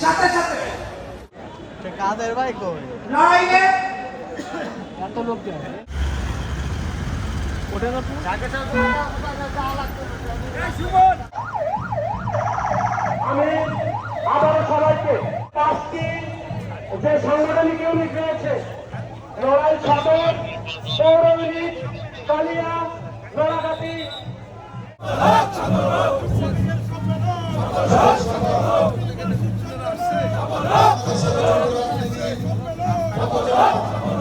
সাথে সাথে। কাদের ভাই কই? লড়াইয়ে এত লোক কেন ওঠে না আমি আবারও সবাইকে পাঁচটি যে সাংগঠনিক ইউনিট রয়েছে লড়াই সদর পৌর ইউনিট কালিয়া নোড়াগাতি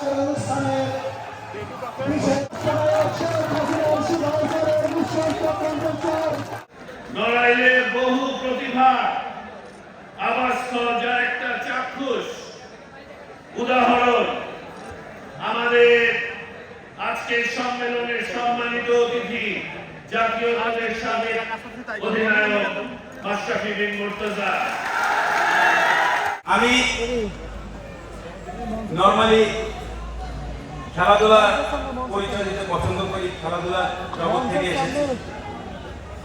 আজকের অনুষ্ঠানে বহু উদাহরণ, আমাদের আজকের সম্মেলনের সম্মানিত অতিথি, জাতীয় দলের সাবেক অধিনায়ক মাশরাফি বিন মুর্তজা। আমি নর্মালি খেলাধুলা পরিচয় দিতে পছন্দ করি, খেলাধুলা জগৎ থেকে এসেছি।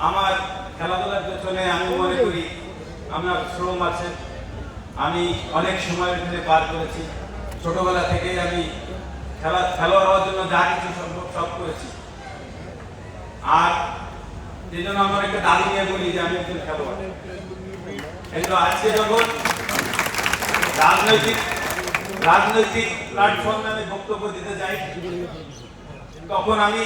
আমার খেলাধুলার পেছনে আমি মনে করি আমার শ্রম আছে। আমি অনেক সময়ের এখানে পার করেছি। ছোটবেলা থেকেই আমি খেলা, খেলোয়াড় হওয়ার জন্য যা কিছু সম্ভব সব করেছি। আর সেই জন্য আমার একটা দাবি নিয়ে বলি যে আমি একজন খেলোয়াড়। কিন্তু আজকে যখন রাজনৈতিক রাজনৈতিক প্ল্যাটফর্মে আমি বক্তব্য দিতে যাই, তখন আমি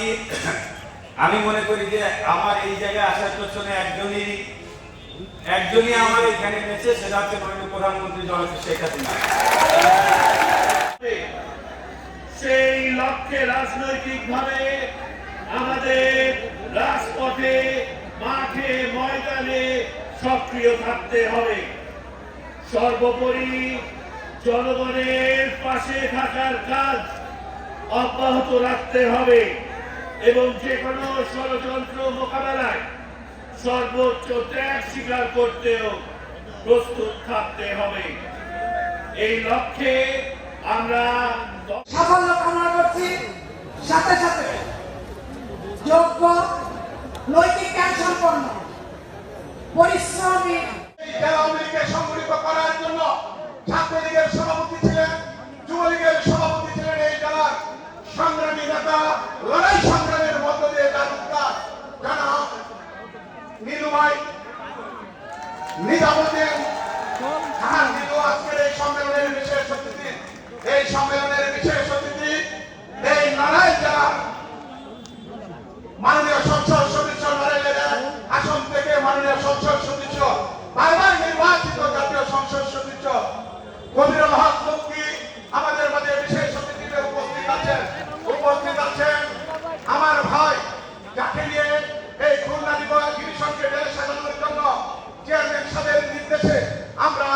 আমি মনে করি যে আমার এই জায়গায় আসার পেছনে একজনই একজনই আমার এখানে এনেছে সেটা হচ্ছে মাননীয় প্রধানমন্ত্রী জনক শেখ হাসিনা। সেই লক্ষ্যে রাজনৈতিকভাবে আমাদের রাজপথে, মাঠে, ময়দানে সক্রিয় থাকতে হবে। সর্বোপরি জনগণের পাশে থাকার কাজ অব্যাহত রাখতে হবে এবং যে কোনো ষড়যন্ত্র মোকাবেলায় সর্বোচ্চ ত্যাগ স্বীকার করতেও প্রস্তুত থাকতে হবে। এই লক্ষ্যে আমরা সাফল্য কামনা করছি। সাথে সাথে যোগ্য নৈতিক জ্ঞান সম্পন্ন পরিশ্রমী। লীগকে সংগঠিত করার জন্য এই সম্মেলনের বিশেষ অতিথি, এই নারায় যারা মাননীয় সংসদ সদস্য আসন থেকে মাননীয় সংসদ সদস্য বারবার নির্বাচিত জাতীয় সংসদ সদস্য কবির হক আমাদের মাঝে বিশেষ অতিথিতে উপস্থিত আছেন। উপস্থিত আছেন আমার ভাই যাকে নিয়ে এই খুলনা দিবস গিরিশঙ্কে সাজানোর জন্য চেয়ারম্যান সাহেবের নির্দেশে আমরা